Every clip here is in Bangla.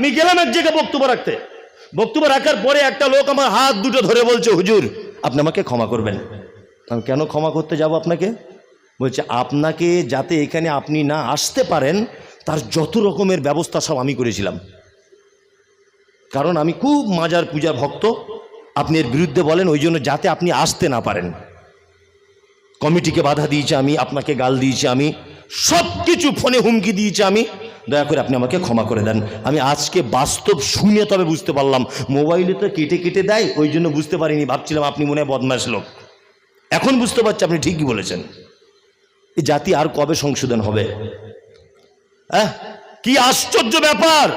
আমি গেলাম এক জায়গায় বক্তব্য রাখতে। বক্তব্য রাখার পরে একটা লোক আমার হাত দুটো ধরে বলছে, হুজুর, আপনি আমাকে ক্ষমা করবেন। আমি কেন ক্ষমা করতে যাব আপনাকে? বলছে, আপনাকে যাতে এখানে আপনি না আসতে পারেন, তার যত রকমের ব্যবস্থা সব আমি করেছিলাম। কারণ আমি খুব মাজার পূজা ভক্ত, আপনি এর বিরুদ্ধে বলেন, ওই জন্য যাতে আপনি আসতে না পারেন। কমিটিকে বাধা দিয়েছি আমি, আপনাকে গাল দিয়েছি আমি সব কিছু ফোনে হুমকি দিয়েছি আমি দয়া করে আপনি আমাকে ক্ষমা করে দেন। আমি আজকে বাস্তব শুনে তবে বুঝতে পারলাম। মোবাইলে তো কেটে কেটে দেয়, ওই জন্য বুঝতে পারিনি। ভাবছিলাম আপনি মনে হয় বদমাস লোক। এখন বুঝতে পারছি আপনি ঠিকই বলেছেন। এই জাতি আর কবে সংশোধন হবে? হ্যাঁ কি আশ্চর্য ব্যাপার!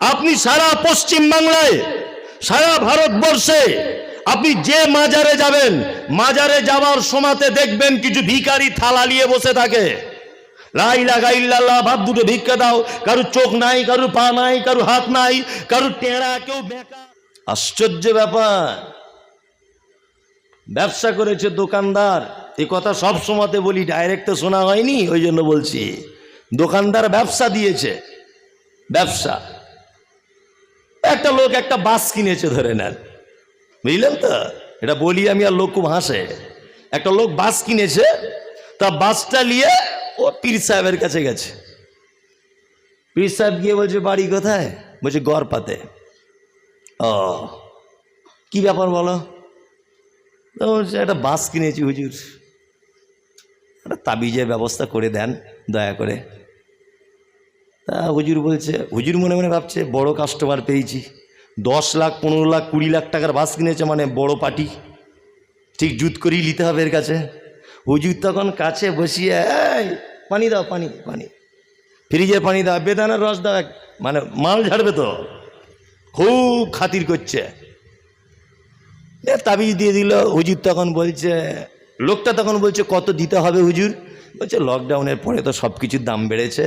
আপনি সারা পশ্চিম বাংলায় সারা ভারতবর্ষে, আপনি যে মাজারে যাবেন, মাজারে যাওয়ার সময়তে দেখবেন কিছু ভিখারি থালা নিয়ে বসে থাকে। লাই লাগাই ইল্লাল্লাহ, ভাব দুটো ভিক্ষা দাও। কারুর চোখ নাই, কারুর পা নাই, কারুর হাত নাই, কারুর টেঁড়া, কেউ আশ্চর্য ব্যাপার। ব্যবসা করেছে দোকানদার। এ কথা সব সময়তে বলি ডাইরেক্ট তো শোনা হয়নি, ওই জন্য বলছি। দোকানদার ব্যবসা দিয়েছে। ব্যবসা। একটা লোক একটা বাস কিনেছে ধরে নেন। বুঝলেন তো? এটা বলি আমি আর লোক খুব হাসে। একটা লোক বাস কিনেছে, তা বাসটা নিয়ে পীর সাহেবের কাছে গেছে। পীর সাহেব গিয়ে বলছে, বাড়ি কোথায়? বলছে গড় পাতে ও, কি ব্যাপার বলো? তো বলছে, একটা বাস কিনেছি হুজুর। একটা তাবিজের ব্যবস্থা করে দেন, দয়া করে। তা হুজুর বলছে, হুজুর মনে মনে ভাবছে, বড় কাস্টমার পেয়েছি। দশ লাখ, পনেরো লাখ, কুড়ি লাখ টাকার বাস কিনেছে মানে বড় পার্টি। ঠিক জুত করেই নিতে হবে এর কাছে। হুজুর তখন কাছে বসিয়ে পানি দাও, পানি পানি। ফ্রিজের পানি দাও, বেদানার রস দাও মানে মাল ঝাড়বে তো। খুব খাতির করছে। তাবিজ দিয়ে দিল, হুজুর তখন বলছে, লোকটা তখন বলছে, কত দিতে হবে হুজুর? বলছে লকডাউনের পরে তো সব কিছুর দাম বেড়েছে।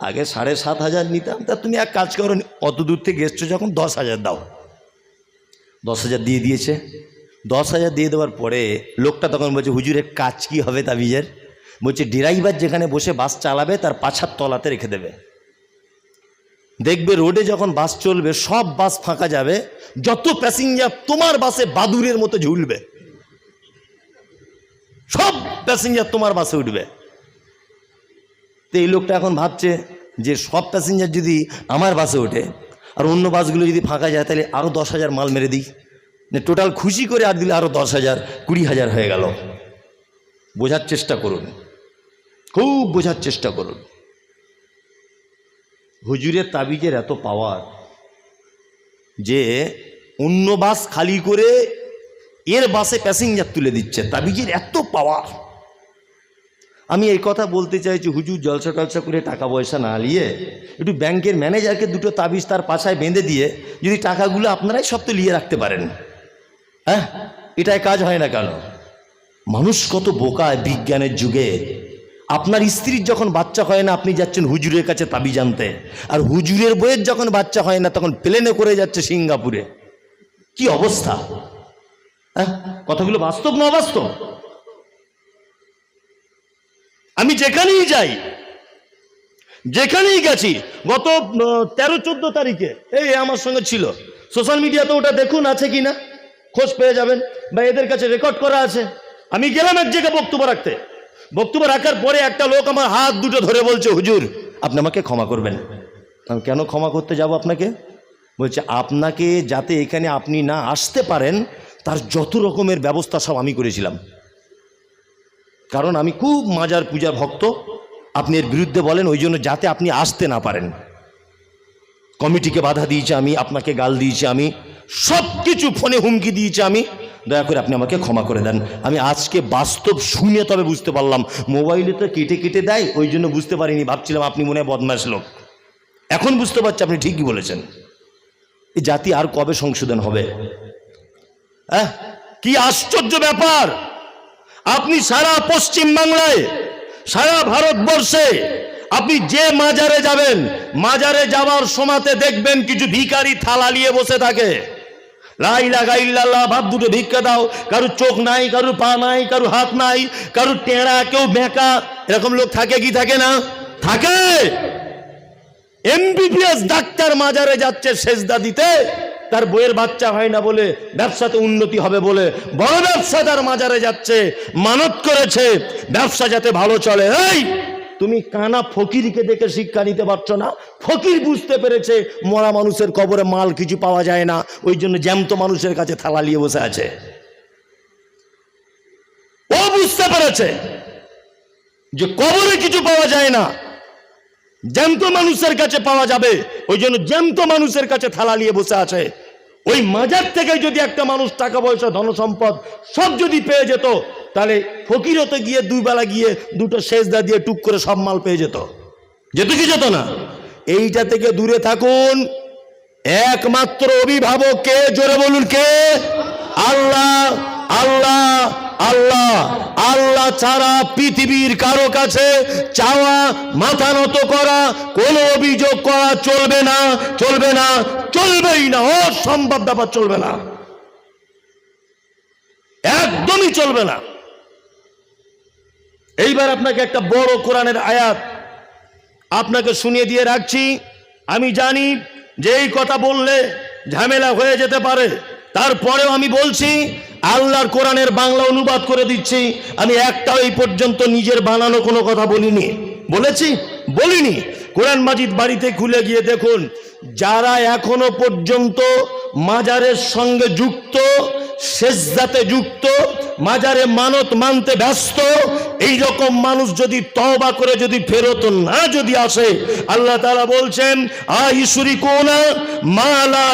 আগে সাড়ে সাত হাজার নিতাম, তা তুমি এক কাজ করো অত দূর থেকে এসছো যখন দশ হাজার দাও। দশ হাজার দিয়ে দিয়েছে। দশ হাজার দিয়ে দেওয়ার পরে লোকটা তখন বলছে, হুজুরের কাজ কি হবে তাবিজের? বলছে, ড্রাইভার যেখানে বসে বাস চালাবে, তার পাছার তলাতে রেখে দেবে। দেখবে রোডে যখন বাস চলবে, সব বাস ফাঁকা যাবে, যত প্যাসেঞ্জার তোমার বাসে বাদুরের মতো ঝুলবে। সব প্যাসেঞ্জার তোমার বাসে উঠবে। তো এই লোকটা এখন ভাবছে যে, সব প্যাসেঞ্জার যদি আমার বাসে ওঠে, আর অন্য বাসগুলো যদি ফাঁকা যায়, তাহলে আরও দশ হাজার মাল মেরে দিই। টোটাল খুশি করে আর দিলে আরও দশ হাজার, কুড়ি হাজার হয়ে গেল। বোঝার চেষ্টা করুন। খুব বোঝার চেষ্টা করুন। হুজুরের তাবিজের এত পাওয়ার যে অন্য বাস খালি করে এর বাসে প্যাসেঞ্জার তুলে দিচ্ছে। তাবিজের এত পাওয়ার আমি এই কথা বলতে চাইছি, হুজুর জলসা টলসা করে টাকা পয়সা না নিয়ে একটু ব্যাংকের ম্যানেজারকে দুটো তাবিজ তার পাশায় বেঁধে দিয়ে যদি টাকাগুলো আপনারাই সব তো নিয়ে রাখতে পারেন। হ্যাঁ? এটাই কাজ হয় না কেন? মানুষ কত বোকায় বিজ্ঞানের যুগে। আপনার স্ত্রীর যখন বাচ্চা হয় না, আপনি যাচ্ছেন হুজুরের কাছে তাবি জানতে আর হুজুরের বইয়ের যখন বাচ্চা হয় না, তখন প্লেনে করে যাচ্ছে সিঙ্গাপুরে। কি অবস্থা? হ্যাঁ? কথাগুলো বাস্তব না অবাস্তব? আমি যেখানেই যাই, যেখানেই গেছি, গত তেরো, চোদ্দ তারিখে, এই আমার সঙ্গে ছিল। সোশ্যাল মিডিয়াতে ওটা দেখুন আছে কি না খোঁজ পেয়ে যাবেন, বা এদের কাছে রেকর্ড করা আছে। আমি গেলাম এক জায়গায় বক্তব্য রাখতে। বক্তব্য রাখার পরে একটা লোক আমার হাত দুটো ধরে বলছে, হুজুর, আপনি আমাকে ক্ষমা করবেন। আমি কেন ক্ষমা করতে যাব আপনাকে? বলছে, আপনাকে যাতে এখানে আপনি না আসতে পারেন, তার যত রকমের ব্যবস্থা সব আমি করেছিলাম। কারণ আমি খুব মাজার পূজা ভক্ত। আপনি এর বিরুদ্ধে বলেন, ওই জন্য যাতে আপনি আসতে না পারেন। কমিটিকে বাধা দিয়েছি আমি, আপনাকে গাল দিয়েছি আমি সব কিছু ফোনে হুমকি দিয়েছি আমি। দয়া করে আপনি আমাকে ক্ষমা করে দেন। আমি আজকে বাস্তব শুনে তবে বুঝতে পারলাম। মোবাইলে তো কেটে কেটে দেয়, ওই জন্য বুঝতে পারিনি। ভাবছিলাম আপনি মনে হয় বদমাস লোক। এখন বুঝতে পারছি আপনি ঠিকই বলেছেন। এই জাতি আর কবে সংশোধন হবে? হ্যাঁ কি আশ্চর্য ব্যাপার! আপনি সারা পশ্চিম বাংলায়, সারা ভারতবর্ষে, আপনি যে মাজারে যাবেন, মাজারে যাওয়ার সময়তে দেখবেন কিছু ভিখারি থালা নিয়ে বসে থাকে। লাই লাগাই ইল্লাল্লাহ, ভাব দুটো ভিক্ষা দাও। কারুর চোখ নাই, কারুর পা নাই, কারুর হাত নাই, কারুর টেঁড়া, কেউ বেঁকা এরকম লোক থাকে কি থাকে না? থাকে। এমবিবিএস ডাক্তার মাজারে যাচ্ছে সেজদা দিতে, তার বইয়ের বাচ্চা হয় না বলে ব্যবসাতে উন্নতি হবে বলে বড় ব্যবসাদার মাজারে যাচ্ছে, মানত করেছে, ব্যবসা যাতে ভালো চলে। এই! তুমি কানা ফকিরকে দেখে শিক্ষা নিতে পারছ না? ফকির বুঝতে পেরেছে মরা মানুষের কবরে মাল কিছু পাওয়া যায় না। ওই জন্য জ্যান্ত মানুষের কাছে থালা নিয়ে বসে আছে। ও বুঝতে পেরেছে যে কবরে কিছু পাওয়া যায় না। জ্যান্ত মানুষের কাছে পাওয়া যাবে। ওই জন্য জ্যান্ত মানুষের কাছে থালা নিয়ে বসে আছে। ওই মাজার থেকে যদি একটা মানুষ টাকা পয়সা, ধনসম্পদ সব যদি পেয়ে যেত, তাহলে ফকিরতে গিয়ে দুই বেলা গিয়ে দুটো সেজদা দিয়ে টুক করে সব মাল পেয়ে যেত। যেত কি যেত না? এইটা থেকে দূরে থাকুন। একমাত্র অভিভাবক কে? জোরে বলুন কে? আল্লাহ আল্লাহ আল্লাহ আল্লাহ ছাড়া পৃথিবীর কারও কাছে চাওয়া, মাথা নত করা, কোনো অভিযোগ করা চলবে না চলবে না, চলবেই না, অসম্ভব ব্যাপার চলবে না। একদমই চলবে না। এইবার আপনাকে একটা বড় কোরআনের আয়াত আপনাকে শুনিয়ে দিয়ে রাখছি। আমি জানি যে এই কথা বললে ঝামেলা হয়ে যেতে পারে, তারপরেও আমি বলছি আল্লাহর কোরআনের বাংলা অনুবাদ করে দিচ্ছি। আমি একটাও এই পর্যন্ত নিজের বানানো কোনো কথা বলিনি। বলেছি? বলিনি। কোরআন মাজিদ বাড়িতে খুলে গিয়ে দেখুন, যারা এখনও পর্যন্ত মাজারের সঙ্গে যুক্ত শেষজাতে যুক্ত মাজারে মানত মানতে ব্যস্ত এই রকম মানুষ যদি তওবা করে যদি ফেরত না যদি আসে, আল্লাহ তাআলা বলছেন আইসুরি কোনা মালা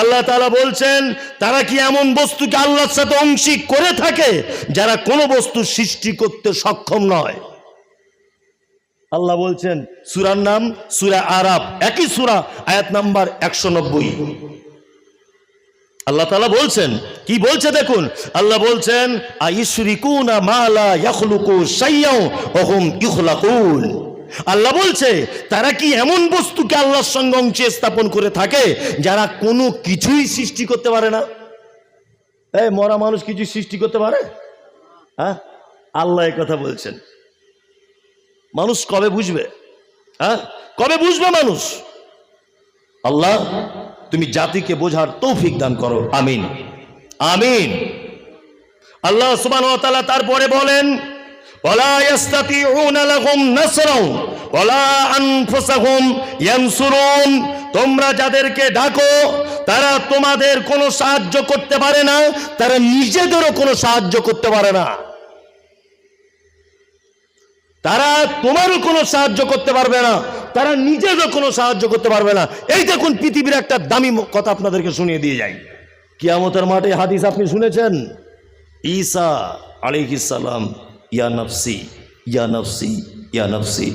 আল্লাহ তাআলা বলছেন, তারা কি এমন বস্তুকে আল্লাহর সাথে অংশিক করে থাকে যারা কোনো বস্তু সৃষ্টি করতে সক্ষম নয়? আল্লাহ বলছেন, সুরার নাম সুরা আরাব একই সুরা, আয়াত নাম্বার একশো নব্বই। আল্লাহ তালা বলছেন, কি বলছে দেখুন, আল্লাহ বলছেন আল্লাহ বলছে, তারা কি এমন বস্তুকে আল্লাহর সঙ্গে অংশে স্থাপন করে থাকে যারা কোনো কিছুই সৃষ্টি করতে পারে না? এই মরা মানুষ কিছু সৃষ্টি করতে পারে? হ্যাঁ? আল্লাহ কথা বলছেন। মানুষ কবে বুঝবে? হ্যাঁ? কবে বুঝবে মানুষ? আল্লাহ তুমি জাতিকে বোঝার তৌফিক দান করো। আমিন। আমিন। আল্লাহ তাআলা তারপরে বলেন তোমরা যাদেরকে ডাকো, তারা তোমাদের কোনো সাহায্য করতে পারে না, তারা নিজেদেরও কোনো সাহায্য করতে পারে না। তারা তোমারও কোনো সাহায্য করতে পারবে না, তারা নিজেরও কোনো সাহায্য করতে পারবে না। এই দেখুন পৃথিবীর একটা দামি কথা আপনাদেরকে শুনিয়ে দিয়ে যাই। কিয়ামতের মাঠে হাদিস আপনি শুনেছেন? ঈসা আলিহিসাল্লাম ইয়া নফসি ইয়া নফসি ইয়া নফসি।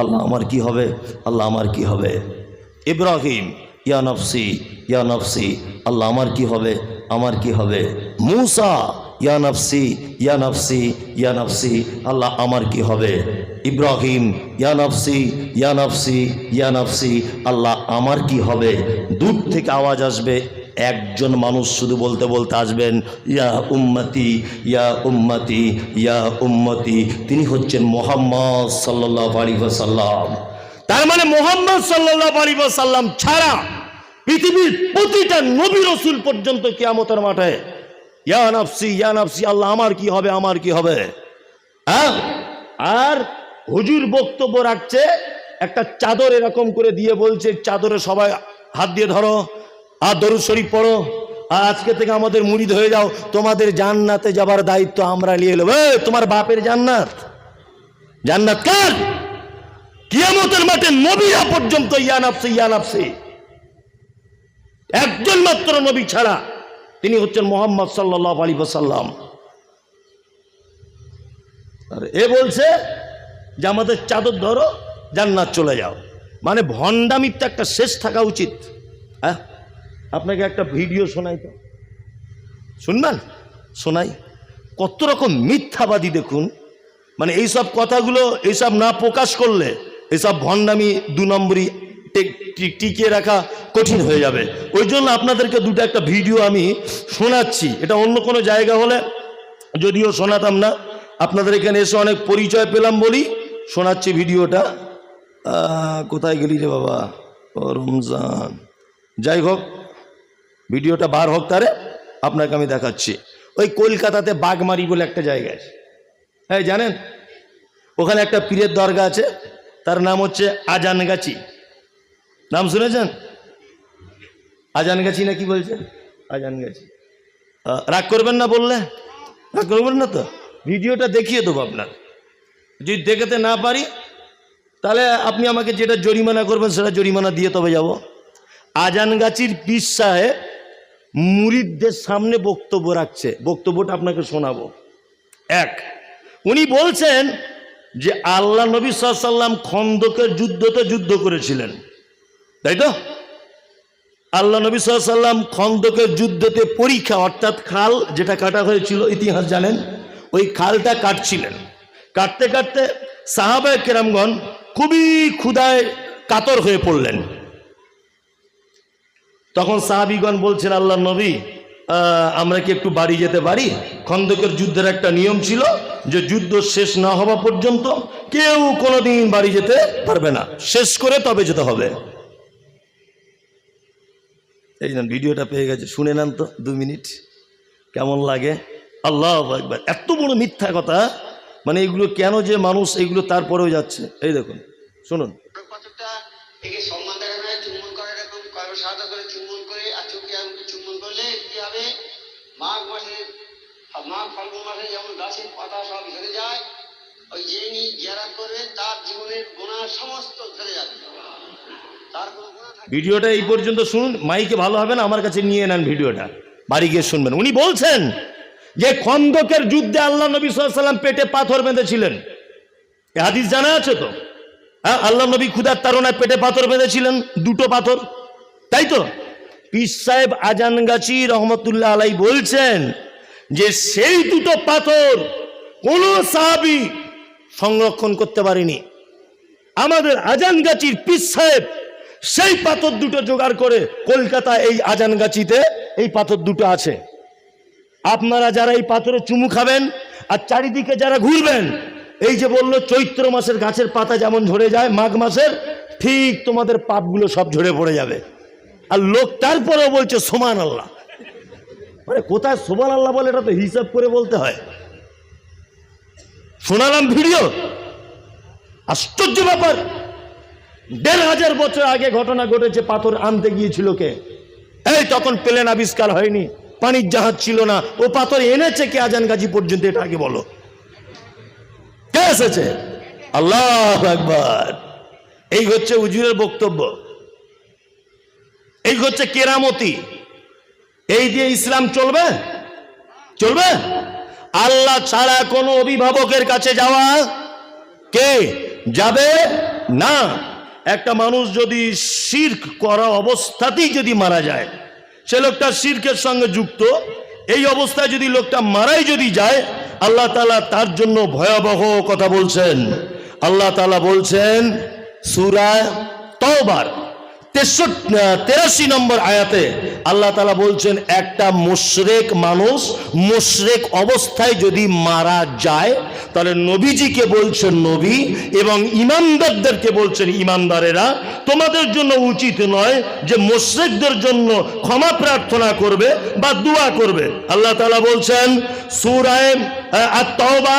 আল্লাহ আমার কি হবে? আল্লাহ আমার কি হবে? ইব্রাহিম, ইয়া নফসি ইয়া নফসি। আল্লাহ আমার কি হবে? আমার কি হবে? মুসা ইয়া নফসি ইয়া নফসি ইয়া নফসি, আল্লাহ আমার কি হবে? ইব্রাহিম, ইয়া নফসি ইয়া নফসি ইয়া নফসি, আল্লাহ আমার কি হবে? দূর থেকে আওয়াজ আসবে, একজন মানুষ শুধু বলতে বলতে আসবেন, ইয়া উম্মতি ইয়া উম্মতি ইয়া উম্মতি। তিনি হচ্ছেন মোহাম্মদ সাল্লাহ সাল্লাম তার মানে মোহাম্মদ সাল্লাহ সাল্লাম ছাড়া পৃথিবীর প্রতিটা নবী রসুল পর্যন্ত কিয়ামতের মাঠে ইয়া নাফসি ইয়া নাফসি, আল্লাহ, আমার কি হবে, আমার কি হবে? হ্যাঁ? আর হুজুর বক্তব্য রাখছে, একটা চাদর এরকম করে দিয়ে বলছে, চাদরে সবাই হাত দিয়ে ধরো, আর দরুদ শরীফ পড়ো, আর আজকে থেকে আমাদের মুড়িদ হয়ে যাও, তোমাদের জান্নাতে যাবার দায়িত্ব আমরা নিয়ে এলো তোমার বাপের জান্নাত? জান্নাত কার? কিয়ামতের মাঠে নবীরা পর্যন্ত ইয়ানাফসি ইয়ানাফসি একজন মাত্র নবী ছাড়া। তিনি হচ্ছেন মোহাম্মদ সাল্লাহ আলী সাল্লাম আর এ বলছে যে আমাদের চাদর ধরো, জান্নাত চলে যাও। মানে ভণ্ডামির তো একটা শেষ থাকা উচিত। হ্যাঁ? আপনাকে একটা ভিডিও শোনাই তো। শুনবেন? শোনাই। কত রকম মিথ্যাবাদী দেখুন। মানে এইসব কথাগুলো, এইসব না প্রকাশ করলে, এইসব ভণ্ডামি দু নম্বরই টিকিয়ে রাখা কঠিন হয়ে যাবে। ওই জন্য আপনাদেরকে দুটো একটা ভিডিও আমি শোনাচ্ছি। এটা অন্য কোনো জায়গা হলে যদিও শোনাতাম না। আপনাদের এখানে এসে অনেক পরিচয় পেলাম বলি, শোনাচ্ছি ভিডিওটা। কোথায় গেলি রে বাবা? রমজান। যাই হোক, ভিডিওটা বার হোক তারে, আপনাকে আমি দেখাচ্ছি। ওই কলকাতাতে বাগমারি বলে একটা জায়গা আছে। হ্যাঁ জানেন? ওখানে একটা পীরের দরগা আছে। তার নাম হচ্ছে আজানগাছি। নাম শুনেছেন? আজানগাছি না কি বলছেন আজানগাছি আহ, রাগ করবেন না বললে? রাগ করবেন না তো? ভিডিওটা দেখিয়ে দেবো আপনার যদি দেখাতে না পারি তাহলে আপনি আমাকে যেটা জরিমানা করবেন সেটা জরিমানা দিয়ে তবে যাব। আজানগাছির পীর সাহেব মুরিদদের সামনে বক্তব্য রাখছে। বক্তব্যটা আপনাকে শোনাবো। এক উনি বলছেন যে আল্লাহ নবী সাল্লাম খন্দকের যুদ্ধতে যুদ্ধ করেছিলেন। তাই তো? আল্লাহ নবী সাল্লাম খন্দকের যুদ্ধতে পরীক্ষা, অর্থাৎ খাল যেটা কাটা হয়েছিল, ইতিহাস জানেন, ওই খালটা কাটছিলেন। কাটতে কাটতে সাহাবায় কেরামগণ খুবই ক্ষুদায় কাতর হয়ে পড়লেন। তখন সাহাবিগণ বলছেন, আল্লাহ নবী আমরা কি একটু বাড়ি যেতে পারি? খন্দকের যুদ্ধের একটা নিয়ম ছিল যে যুদ্ধ শেষ না হওয়া পর্যন্ত কেউ কোনোদিন বাড়ি যেতে পারবে না। শেষ করে তবে যেতে হবে। এই ভিডিওটা পেয়ে গেছে, শুনে নেন তো দু মিনিট। কেমন লাগে? আল্লাহ একবার এত বড় মিথ্যা কথা মানে এগুলো কেন যে মানুষ এগুলো তারপরেও যাচ্ছে? এই দেখুন, শুনুন। মাঘ মাসে, মাঘ ফাল্গুন যেমন গাছের পাতা সব ঝরে যায়, ওই তার জীবনের গোনা সমস্ত ঝরে যাবে। তার কোনো ভিডিওটা এই পর্যন্ত শুনুন, মাইকে ভালো হবে না, আমার কাছে নিয়ে নেন ভিডিওটা। বাড়ি গিয়ে শুনবেন। উনি বলছেন যে খন্দকের যুদ্ধে আল্লাহ নবী সাল্লাম পেটে পাথর বেঁধেছিলেন। এ হাদিস জানা আছে তো? হ্যাঁ আল্লাহ নবী ক্ষুদার তারণায় পেটে পাথর বেঁধেছিলেন, দুটো পাথর। তাই তো? পিস সাহেব আজানগাছি রহমতুল্লাহ আলাই বলছেন যে সেই দুটো পাথর কোন সাহাবি সংরক্ষণ করতে পারেনি। আমাদের আজান গাছির পিস সাহেব সেই পাথর দুটো জোগাড় করে কলকাতা এই আজানগাছিতে এই পাথর দুটো আছে। আপনারা যারা এই পাথরে চুমু খাবেন আর চারিদিকে যারা ঘুরবেন, এই যে বলল চৈত্র মাসের গাছের পাতা যেমন ঝরে যায়, মাঘ মাসের, ঠিক তোমাদের পাপগুলো সব ঝরে পড়ে যাবে। আর লোক তারপরেও বলছে, সোমান আল্লাহ। মানে কোথায় সোমান আল্লাহ বলে, এটা তো হিসাব করে বলতে হয়। শোনালাম ভিডিও? আশ্চর্য ব্যাপার! দেড় হাজার বছর আগে ঘটনা ঘটেছে, পাথর আনতে গিয়েছিল কে? এই তখন প্লেন আবিষ্কার হয়নি, পানির জাহাজ ছিল না। ও পাথর এনেছে কে আজান গাজী পর্যন্ত, এটা আগে বলো। কে এসেছে? আল্লাহ একবার এই হচ্ছে উজুরের বক্তব্য। এই হচ্ছে কেরামতি। এই দিয়ে ইসলাম চলবে? চলবে? আল্লাহ ছাড়া কোনো অভিভাবকের কাছে যাওয়া কে? যাবে না। একটা মানুষ যদি শির্ক করা অবস্থাতেই যদি মারা যায়, সে লোকটা শির্কের সঙ্গে যুক্ত, এই অবস্থায় যদি লোকটা মারাই যদি যায়, আল্লাহ তালা তার জন্য ভয়াবহ কথা বলছেন। আল্লাহ তালা বলছেন সুরায় তওবার। তেষট্টি তেরাশি নম্বর আয়াতে আল্লাহ তালা বলছেন, একটা মুশরেক মানুষ মুশরেক অবস্থায় যদি মারা যায়, তাহলে নবীজিকে বলছেন নবী এবং ইমানদারদেরকে বলছেন ইমানদারেরা, তোমাদের জন্য উচিত নয় যে মুশরেকদের জন্য ক্ষমা প্রার্থনা করবে বা দোয়া করবে। আল্লাহ তালা বলছেন, সুরায় আত্মবা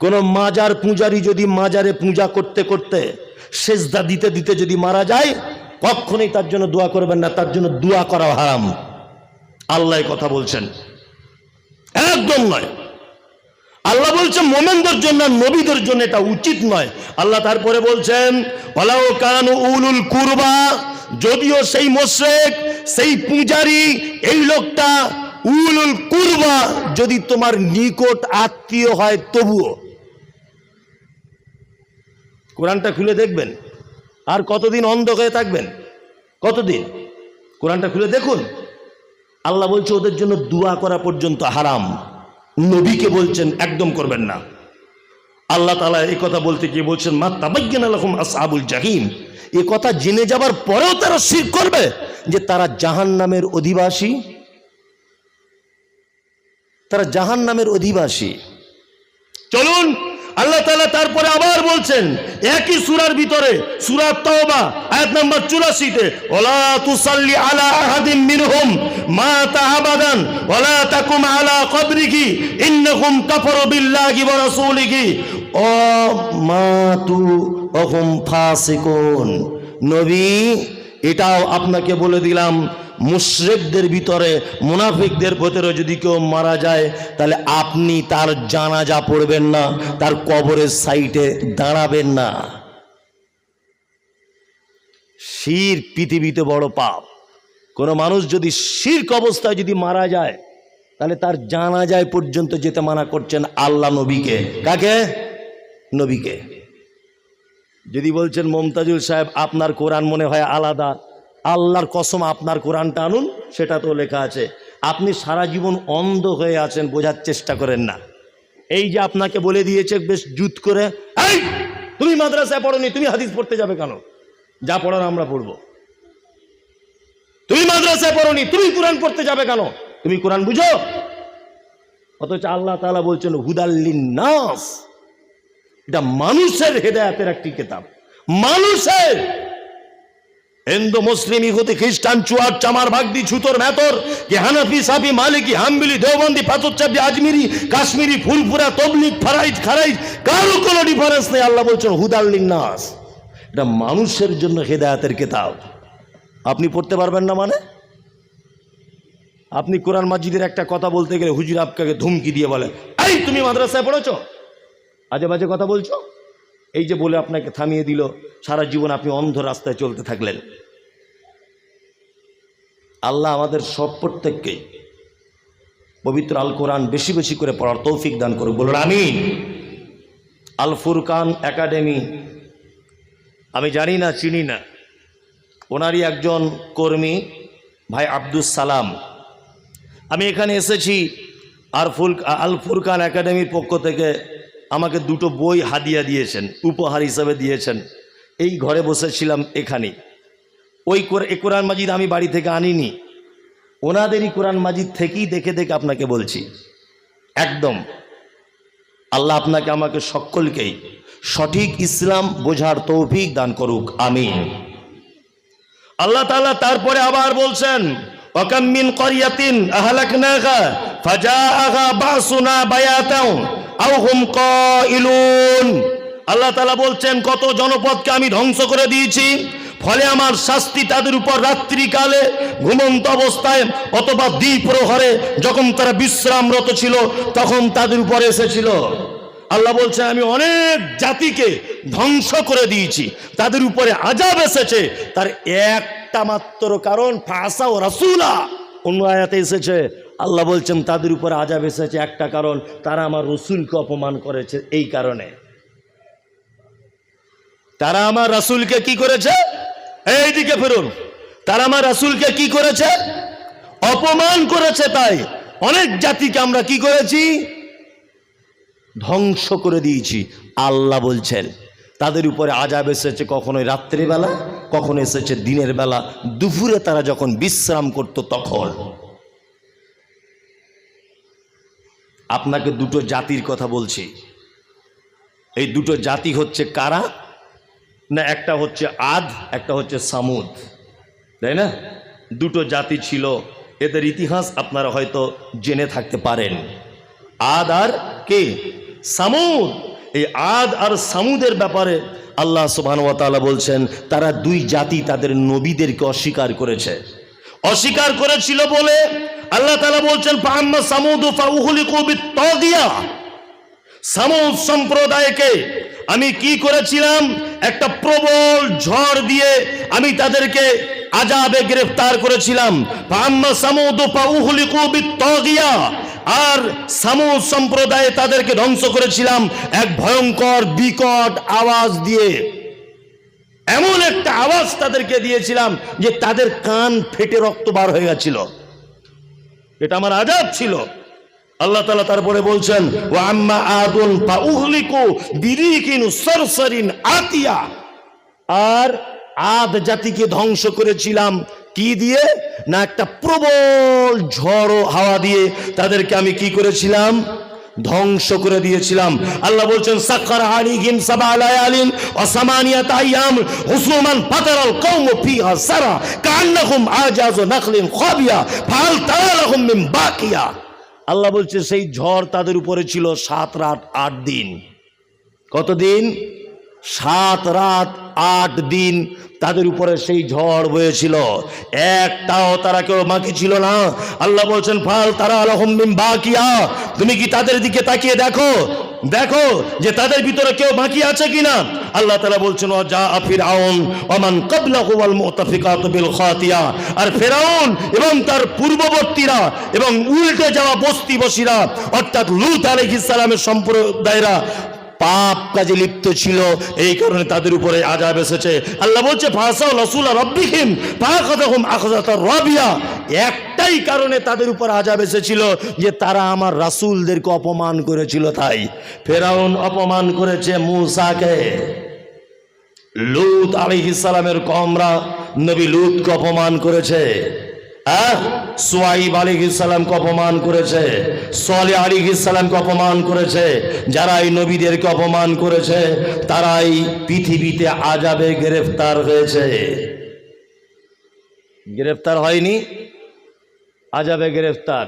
কোন মাজার পূজারি যদি মাজারে পূজা করতে করতে সেজদা দিতে দিতে যদি মারা যায়, কখনোই তার জন্য দোয়া করবেন না, তার জন্য দোয়া করা হারাম। আল্লাহ কথা বলছেন। একদম নয়। আল্লাহ বলছে মোমেনদের জন্য, নবীদের জন্য এটা উচিত নয়। আল্লাহ তারপরে বলছেন ওলাও কানু উলুল কুরবা যদিও সেই মোশেক সেই পূজারি, এই লোকটা উলুল কুরবা। যদি তোমার নিকট আত্মীয় হয় তবুও। কোরআনটা খুলে দেখবেন। আর কতদিন অন্ধ হয়ে থাকবেন? কতদিন? কোরআনটা খুলে দেখুন। আল্লাহ বলছে, ওদের জন্য দোয়া করা পর্যন্ত হারাম। নবীকে বলছেন, একদম করবেন না। আল্লাহ তালা এই কথা বলতে গিয়ে বলছেন, মা তাবাজ্ঞান আলহম আসহাবুল জাহিম। এ কথা জেনে যাবার পরেও তারা শির করবে যে তারা জাহান নামের অধিবাসী। তারা জাহান নামের অধিবাসী। চলুন আল্লাহ তাআলা তারপরে আবার বলছেন, একই সুরার ভিতরে সুরার তাওবা, আয়াত নাম্বার 84 তে ওয়ালা তুসাল্লি আলা আহাদিন মিনহুম মাতা আবাদান ওয়ালা তাকুম আলা কবরিহি ইন্নাকুম কাফারু বিল্লাহি ওয়া রাসূলিহি। ও মাতু ওহুম ফাসিকুন। নবী, এটাও আপনাকে বলে দিলাম মুশরিকদের ভিতরে, মুনাফিকদের ভিতরে যদি কেউ মারা যায়, তাহলে আপনি তার জানাজা পড়বেন না, তার কবরের সাইটে দাঁড়াবেন না। শির পৃথিবীতে বড় পাপ। কোনো মানুষ যদি শির্ক অবস্থায় যদি মারা যায়, তাহলে তার জানাজায় পর্যন্ত যেতে মানা করছেন আল্লাহ নবীকে। কাকে? নবীকে। যদি বলছেন, মমতাজুল সাহেব, আপনার কোরআন মনে হয় আলাদা। আল্লাহর কসম আপনার কোরআনটা আনুন, সেটা তো লেখা আছে। আপনি সারা জীবন অন্ধ হয়ে আছেন, বোঝার চেষ্টা করেন না। এই যে আপনাকে বলে দিয়েছে বেশ জুত করে তুমি মাদ্রাসায় পড়নি, তুমি হাদিস পড়তে যাবে কেন? যা পড়ার আমরা পড়ব। তুমি মাদ্রাসায় পড়নি, তুমি কোরআন পড়তে যাবে কেন? তুমি কোরআন বুঝো? অথচ আল্লাহ তাআলা বলছেন হুদাল্লিন নাস এটা মানুষের হেদায়াতের একটি কিতাব। মানুষের হিন্দু, মুসলিম, ইহুদি, খ্রিস্টান, চুয়ার, চামার ভাগদি ছুতর মেতর কি হানাফি, সাফি, মালিকি, হাম্বিলি, দেওবন্দি পাথরচাপি আজমিরি, কাশ্মীরি, ফুলপুরা তবলিক ফারাইজ, খারাইজ, কারও কোনো ডিফারেন্স নেই। আল্লাহ বলছেন হুদাল্লিন নাস এটা মানুষের জন্য হেদায়াতের কিতাব। আপনি পড়তে পারবেন না মানে? আপনি কোরআন মাজিদের একটা কথা বলতে গেলে হুজুর আপনাকে ধুমকি দিয়ে বলে, এই, তুমি মাদ্রাসায় পড়েছো? আজে বাজে কথা বলছো? এই যে বলে আপনাকে থামিয়ে দিল, সারা জীবন আপনি অন্ধ রাস্তায় চলতে থাকলেন। আল্লাহ আমাদের সব প্রত্যেককেই পবিত্র আল কোরআন বেশি বেশি করে পড়ার তৌফিক দান করুক। বলুন আমি আল ফুরকান একাডেমি, আমি জানি না, চিনি না। ওনারই একজন কর্মী, ভাই আব্দুস সালাম। আমি এখানে এসেছি আর ফুল আল ফুরকান একাডেমির পক্ষ থেকে আমাকে দুটো বই হাদিয়া দিয়েছেন, উপহার হিসাবে দিয়েছেন। এই ঘরে বসেছিলাম এখানে। ওই এ কোরআন মাজিদ আমি বাড়ি থেকে আনিনি। ওনাদেরই কোরআন মাজিদ থেকেই দেখে দেখে আপনাকে বলছি। একদম। আল্লাহ আপনাকে আমাকে সকলকেই সঠিক ইসলাম বোঝার তৌফিক দান করুক, আমিন। আল্লাহ তাআলা তারপরে আবার বলছেন, ওয়াকাম মিন করিয়াতিন আহলাকনাহা ফাজাআহা বাসুনা বায়াতাও। আও হুম কাইলুন আল্লাহ তালা বলছেন, কত জনপদকে আমি ধ্বংস করে দিয়েছি। ফলে আমার শাস্তি তাদের উপর রাত্রিকালে ঘুমন্ত অবস্থায় অথবা দ্বিপ্রহরে যখন তারা বিশ্রামরত ছিল, তখন তাদের উপর এসেছিল। আল্লাহ বলছে আমি অনেক জাতিকে ধ্বংস করে দিয়েছি। তাদের উপরে আজাব এসেছে। তার একটা মাত্র কারণ ফাঁসা ও রাসুলা। অন্য আয়াতে এসেছে আল্লাহ বলছেন, তাদের উপর আজাব এসেছে একটা কারণ, তারা আমার রসুলকে অপমান করেছে এই কারণে। তারা আমার রাসুলকে কি করেছে? এইদিকে ফিরুন। তারা আমার রাসুলকে কি করেছে? অপমান করেছে তাই। অনেক জাতিকে আমরা কি করেছি? ধ্বংস করে দিয়েছি, আল্লাহ বলছেন। তাদের উপরে আজাব এসেছে কখনোই রাত্রিবেলা, কখনো এসেছে দিনের বেলা। দুপুরে তারা যখন বিশ্রাম করত তখন। আপনাকে দুটো জাতির কথা বলছি। এই দুটো জাতি হচ্ছে কারা? না, একটা হচ্ছে আদ, একটা হচ্ছে সামুদ। তাই না? দুটো জাতি ছিল, এদের ইতিহাস আপনারা হয়তো জেনে থাকতে পারেন। আদ আর কে? সামুদ। এই আদ আর সামুদের ব্যাপারে আল্লাহ সুবাহানুয়াতালা বলছেন, তারা দুই জাতি তাদের নবীদেরকে অস্বীকার করেছে। অস্বীকার করেছিল বলে আল্লাহ তালা বলছেন সম্প্রদায়কে আমি কি করেছিলাম? একটা প্রবল ঝড় দিয়ে আমি তাদেরকে আজাবে গ্রেফতার করেছিলাম। আর সামুদ সম্প্রদায়ে তাদেরকে ধ্বংস করেছিলাম এক ভয়ঙ্কর, বিকট আওয়াজ দিয়ে। এমন একটা আওয়াজ তাদেরকে দিয়েছিলাম যে তাদের কান ফেটে রক্ত বার হয়ে গেছিল। এটা আমার আজাদ ছিল। আল্লাহ তালা তারপরে বলছেন ও আম্মা আদুন পা উহলিকু বিরিকিন সরসরিন আতিয়া। আর আদ জাতিকে ধ্বংস করেছিলাম কি দিয়ে? না একটা প্রবল ঝড় হাওয়া দিয়ে। তাদেরকে আমি কি করেছিলাম? ধ্বংস করে দিয়েছিলাম। আল্লাহ বলছেন, সাক্কার আলিহিম সাবা লায়ালিন ওয়া সামানিয়াত আইয়াম হুসুমান ফাতারাল কওম ফিহা সারা কান্নাহুম আজাজু নাখলিন খাবিয়া ফাল তারালাহুম মিন বাকিয়া। আল্লাহ বলছে, সেই ঝড় তাদের উপরে ছিল সাত রাত আট দিন। কতদিন? সাত রাত আট দিন তাদের উপরে সেই ঝড় বয়েছিল। একটাও তারা কেউ বাকি ছিল না। আল্লাহ বলছেন, ফাল তারা আলহমিম বাকিয়া। তুমি কি তাদের দিকে তাকিয়ে দেখো? দেখো যে তাদের ভিতরে কেউ বাকি আছে কিনা। আল্লাহ তালা বলছেন যা আফির আউন ওমান কবলা হুয়াল মুতাফিকাত বিল খাতিয়া। আর ফেরাউন এবং তার পূর্ববর্তীরা এবং উল্টে যাওয়া বস্তি বসিরা, অর্থাৎ লুত আলাইহিস সালামের সম্প্রদায়রা পাপ কাজে লিপ্ত ছিল। এই কারণে তাদের উপরে আজাব এসেছে। আল্লাহ বলছে ফাসাও রসুল রব্বিহিম ফাখাদাহুম আখযাতার রাবিয়া। একটাই কারণে তাদের উপর আজাব এসেছিল যে তারা আমার রাসূলদেরকে অপমান করেছিল তাই। ফেরাউন অপমান করেছে মূসাকে। লুত আলাইহিস সালামের কমরা নবী লুতকে অপমান করেছে। আহ সোয়াইব আলী ইসালামকে অপমান করেছে সোয়ালি আলী ইসালামকে অপমান করেছে যারা এই নবীদেরকে অপমান করেছে, তারাই পৃথিবীতে আজাবে গ্রেফতার হয়েছে। গ্রেফতার হয়নি? আজাবে গ্রেফতার।